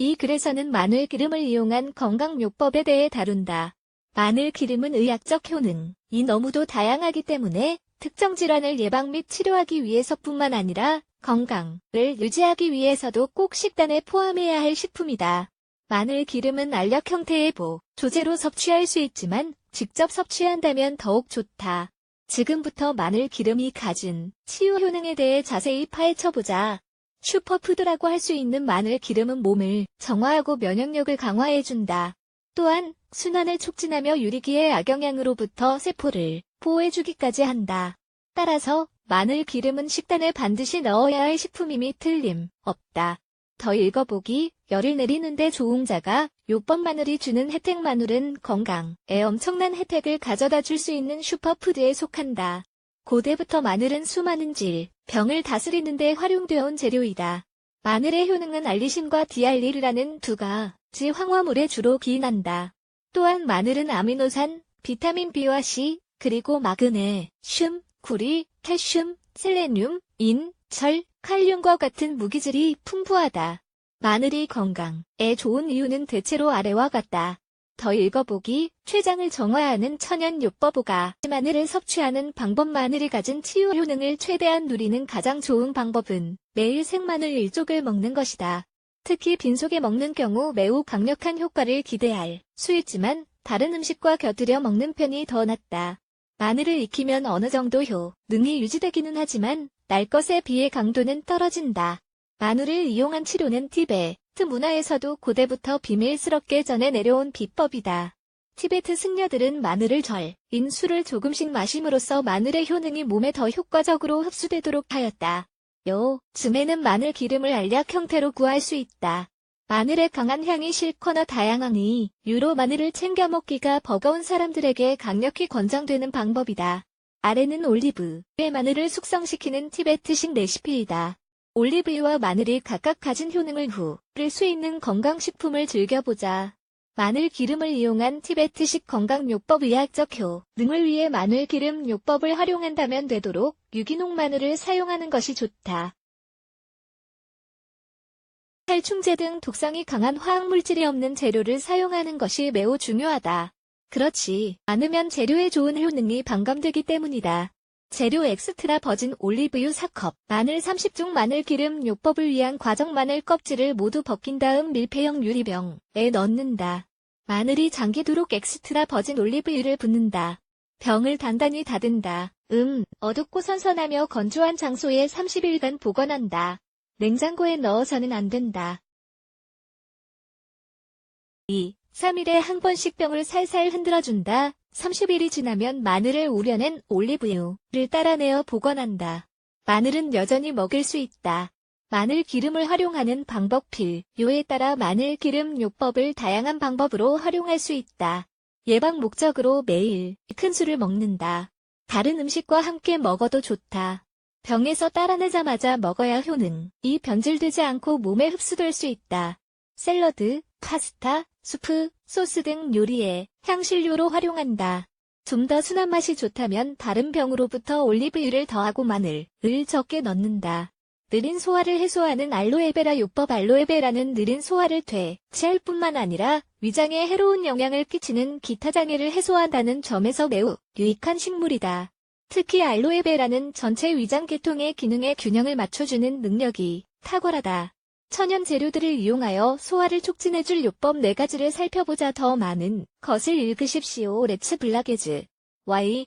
이 글에서는 마늘 기름을 이용한 건강요법에 대해 다룬다. 마늘 기름은 의학적 효능 이 너무도 다양하기 때문에 특정 질환을 예방 및 치료하기 위해서뿐만 아니라 건강을 유지하기 위해서도 꼭 식단에 포함해야 할 식품이다. 마늘 기름은 알약 형태의 보, 조제로 섭취할 수 있지만 직접 섭취한다면 더욱 좋다. 지금부터 마늘 기름이 가진 치유 효능에 대해 자세히 파헤쳐보자. 슈퍼푸드라고 할 수 있는 마늘 기름은 몸을 정화하고 면역력을 강화해준다. 또한 순환을 촉진하며 유리기의 악영향으로부터 세포를 보호해주기까지 한다. 따라서 마늘 기름은 식단에 반드시 넣어야 할 식품임이 틀림 없다. 더 읽어보기, 열을 내리는데 조웅자가 요법 마늘이 주는 혜택 마늘은 건강에 엄청난 혜택을 가져다 줄 수 있는 슈퍼푸드에 속한다. 고대부터 마늘은 수많은 질, 병을 다스리는 데 활용되어 온 재료이다. 마늘의 효능은 알리신과 디알리르라는 두 가지 황화물에 주로 기인한다. 또한 마늘은 아미노산, 비타민 B와 C, 그리고 마그네, 슘, 구리, 칼슘, 셀레늄, 인, 철, 칼륨과 같은 무기질이 풍부하다. 마늘이 건강에 좋은 이유는 대체로 아래와 같다. 더 읽어보기, 췌장을 정화하는 천연 요법오가 마늘을 섭취하는 방법 마늘이 가진 치유 효능을 최대한 누리는 가장 좋은 방법은 매일 생마늘 1쪽을 먹는 것이다. 특히 빈속에 먹는 경우 매우 강력한 효과를 기대할 수 있지만 다른 음식과 곁들여 먹는 편이 더 낫다. 마늘을 익히면 어느 정도 효 능이 유지되기는 하지만 날 것에 비해 강도는 떨어진다. 마늘을 이용한 치료는 티베트 문화에서도 고대부터 비밀스럽게 전해 내려온 비법이다. 티베트 승려들은 마늘을 절인 술을 조금씩 마심으로써 마늘의 효능이 몸에 더 효과적으로 흡수되도록 하였다. 요즘에는 마늘 기름을 알약 형태로 구할 수 있다. 마늘의 강한 향이 싫거나 다양하니 유로 마늘을 챙겨 먹기가 버거운 사람들에게 강력히 권장되는 방법이다. 아래는 올리브의 마늘을 숙성시키는 티베트식 레시피이다. 올리브유와 마늘이 각각 가진 효능을 후를 수 있는 건강식품을 즐겨보자. 마늘 기름을 이용한 티베트식 건강요법 의학적 효능을 위해 마늘 기름 요법을 활용한다면 되도록 유기농 마늘을 사용하는 것이 좋다. 살충제 등 독성이 강한 화학물질이 없는 재료를 사용하는 것이 매우 중요하다. 그렇지 않으면 재료의 좋은 효능이 반감되기 때문이다. 재료 엑스트라 버진 올리브유 4컵, 마늘 30중 마늘 기름 요법을 위한 과정 마늘 껍질을 모두 벗긴 다음 밀폐형 유리병에 넣는다. 마늘이 잠기도록 엑스트라 버진 올리브유를 붓는다. 병을 단단히 닫은다. 음, 어둡고 선선하며 건조한 장소에 30일간 보관한다. 냉장고에 넣어서는 안 된다. 2. 3일에 한 번씩 병을 살살 흔들어준다. 30일이 지나면 마늘을 우려낸 올리브유를 따라내어 보관한다. 마늘은 여전히 먹을 수 있다. 마늘 기름을 활용하는 방법 필요에 따라 마늘 기름 요법을 다양한 방법으로 활용할 수 있다. 예방 목적으로 매일 큰 술을 먹는다. 다른 음식과 함께 먹어도 좋다. 병에서 따라내자마자 먹어야 효능이 변질되지 않고 몸에 흡수될 수 있다. 샐러드, 파스타, 수프, 소스 등 요리에 향신료로 활용한다. 좀 더 순한 맛이 좋다면 다른 병으로부터 올리브유를 더하고 마늘 을 적게 넣는다. 느린 소화를 해소하는 알로에베라 요법 알로에베라는 느린 소화를 퇴치할 뿐만 아니라 위장에 해로운 영향을 끼치는 기타 장애를 해소한다는 점에서 매우 유익한 식물이다. 특히 알로에베라는 전체 위장 계통의 기능에 균형을 맞춰주는 능력이 탁월하다. 천연 재료들을 이용하여 소화를 촉진해줄 요법 4가지를 살펴보자 더 많은 것을 읽으십시오. 렛츠 블라게즈 Y